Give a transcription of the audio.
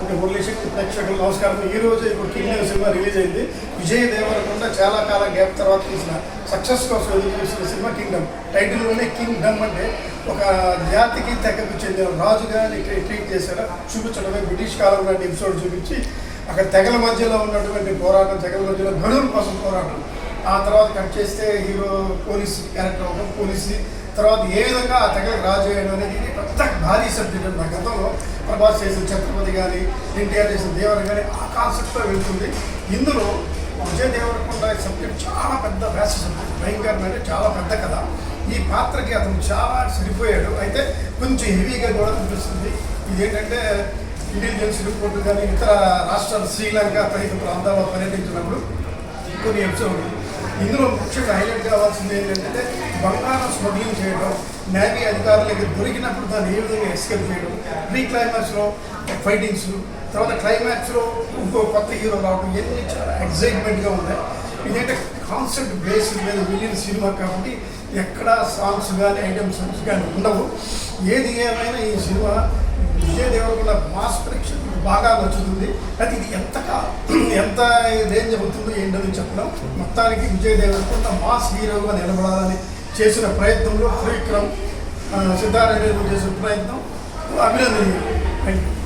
అంటే మురళీశక్తి ప్రేక్షకులు నమస్కారం. ఈ రోజు ఇప్పుడు కింగ్ సినిమా రిలీజ్ అయింది. విజయ్ దేవరకొండ చాలా కాలం గ్యాప్ తర్వాత తీసిన సక్సెస్ కోసం ఎదురు చూసిన సినిమా కింగ్డమ్. టైటిల్లోనే కింగ్డమ్ అంటే ఒక జాతికి తెగకు చెందిన రాజుగా ట్రీట్ చేశారు చూపించడమే బ్రిటిష్ కాలం లాంటి ఎపిసోడ్ చూపించి అక్కడ తెగల మధ్యలో ఉన్నటువంటి పోరాటం తెగల మధ్యలో గడువుల కోసం పోరాటం. ఆ తర్వాత కట్ చేస్తే హీరో పోలీస్ క్యారెక్టర్ ఒక పోలీస్ తర్వాత ఏ విధంగా ఆ తెగలకు రాజు అయ్యడం అనేది పెద్ద భారీ సబ్జెక్ట్ నా గతంలో. ప్రభాస్ చేసిన ఛత్రపతి కానీ ఎన్టీఆర్ చేసిన దేవర కానీ ఆ కాన్సెప్ట్తో వెళ్తుంది. ఇందులో విజయ్ దేవరకొండ సబ్జెక్ట్ చాలా పెద్ద వ్యాస సబ్జెక్ట్ భయంకరమైన చాలా పెద్ద కథ. ఈ పాత్రకి అతను చాలా సరిపోయాడు. అయితే కొంచెం హెవీగా కూడా అనిపిస్తుంది. ఇదేంటంటే ఇంటెలిజెన్స్ రిపోర్ట్ కానీ ఇతర రాష్ట్రాలు శ్రీలంక తదితర ప్రాంతాల్లో పర్యటించినప్పుడు కొన్ని ఎపిసోడ్లు ఇందులో ముఖ్యంగా హైలైట్ కావాల్సింది ఏంటంటే బంగారం స్మగ్లింగ్ చేయడం నేవీ అధికారులకి దొరికినప్పుడు దాన్ని ఏ విధంగా ఎస్కేప్ చేయడం ప్రీ క్లైమాక్స్లో ఫైటింగ్స్ తర్వాత క్లైమాక్స్లో ఇంకో కొత్త హీరో రావడం ఇవన్నీ చాలా ఎగ్జైట్మెంట్గా ఉన్నాయి. ఇదేంటే కాన్సెప్ట్ బేస్డ్ మీద వెళ్ళిన సినిమా కాబట్టి ఎక్కడ సాంగ్స్ కానీ ఐటమ్ సాంగ్స్ కానీ ఉండవు. ఏది ఏమైనా ఈ సినిమా విజయ్ మాస్ ప్రేక్షకు బాగా నచ్చుతుంది. అది ఇది ఎంత ఎంత రేంజ్ అవుతుందో ఏంటని చెప్పడం మొత్తానికి విజయ్ మాస్ హీరోగా నిలబడాలని చేసిన ప్రయత్నంలో త్రివిక్రమ్ సిద్ధారాయణ చేసిన ప్రయత్నం. అభినందనీయం థ్యాంక్ యూ